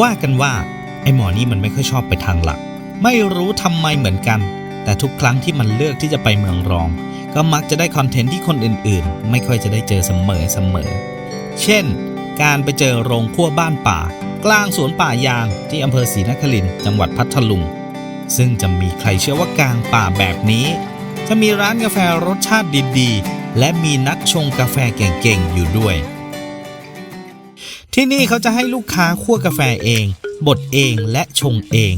ว่ากันว่าไอ้หมอนี่มันไม่ค่อยชอบไปทางหลัก ไม่รู้ทำไมเหมือนกัน แต่ทุกครั้งที่มันเลือกที่จะไปเมืองรอง ก็มักจะได้คอนเทนต์ที่คนอื่นๆ ไม่ค่อยจะได้เจอเสมอเสมอ เช่น การไปเจอโรงคั่วบ้านป่า กลางสวนป่ายางที่อำเภอศรีนครินทร์จังหวัดพัทลุง ซึ่งจะมีใครเชื่อว่ากลางป่าแบบนี้ จะมีร้านกาแฟรสชาติดีๆ และมีนักชงกาแฟเก่งๆอยู่ด้วย ที่นี่เขาจะให้ลูกค้าคั่วกาแฟเอง บดเองและชงเอง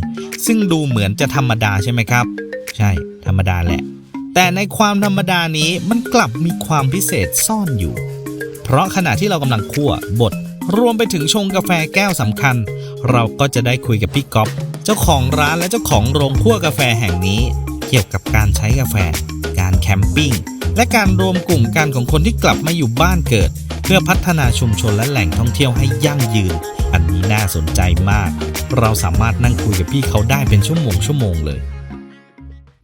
ซึ่งดูเหมือนจะธรรมดาใช่ไหมครับ ใช่ ธรรมดาแหละ แต่ในความธรรมดานี้มันกลับมีความพิเศษซ่อนอยู่ เพราะขณะที่เรากำลังคั่วบดรวมไปถึงชงกาแฟแก้วสำคัญ เราก็จะได้คุยกับพี่ก๊อฟเจ้าของร้านและเจ้าของโรงคั่วกาแฟแห่งนี้ เกี่ยวกับการใช้กาแฟ การแคมปิ้งและการรวมกลุ่มกันของคนที่กลับมาอยู่บ้านเกิด เพื่อพัฒนาชุมชนและแหล่งท่องเที่ยวให้ยั่งยืน อันนี้น่าสนใจมาก เราสามารถนั่งคุยกับพี่เขาได้เป็นชั่วโมงชั่วโมงเลย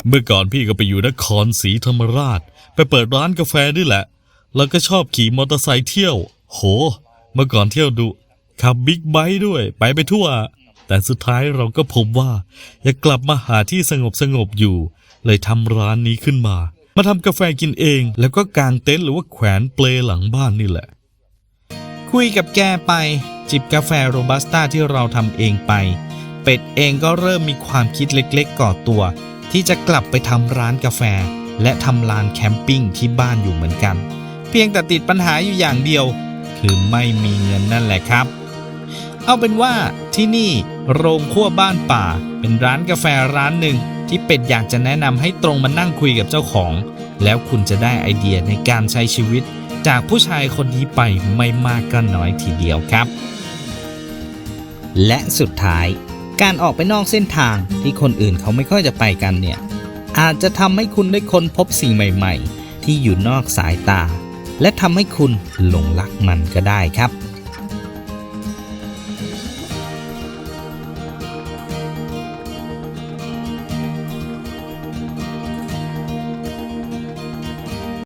เมื่อก่อนพี่ก็ไปอยู่นครศรีธรรมราช ไปเปิดร้านกาแฟนี่แหละ แล้วก็ชอบขี่มอเตอร์ไซค์เที่ยว โห เมื่อก่อนเที่ยวดุขับบิ๊กไบค์ด้วย ไปไปทั่ว แต่สุดท้ายเราก็พบว่า อยากกลับมาหาที่สงบสงบอยู่ เลยทำร้านนี้ขึ้นมา มาทำกาแฟกินเอง แล้วก็กางเต็นท์หรือว่าแขวนเปลหลังบ้านนี่แหละ คุยกับแกไป จิบกาแฟโรบัสต้าที่เราทำเองไป เป็ดเองก็เริ่มมีความคิดเล็กๆ ก่อตัว ที่จะกลับไปทำร้านกาแฟ และทำลานแคมปิ้งที่บ้านอยู่เหมือนกัน เพียงแต่ติดปัญหาอยู่อย่างเดียว คือไม่มีเงินนั่นแหละครับ เอาเป็นว่าที่นี่โรงคั่วบ้านป่า เป็นร้านกาแฟร้านหนึ่งที่เป็ดอยากจะแนะนำให้ตรงมานั่งคุยกับเจ้าของ แล้วคุณจะได้ไอเดียในการใช้ชีวิต จากผู้ชายคนนี้ไปไม่มากก็น้อยทีเดียวครับ และสุดท้าย การออกไปนอกเส้นทางที่คนอื่นเขาไม่ค่อยจะไปกันเนี่ย อาจจะทำให้คุณได้ค้นพบสิ่งใหม่ ๆ ที่อยู่นอกสายตา และทำให้คุณหลงรักมันก็ได้ครับ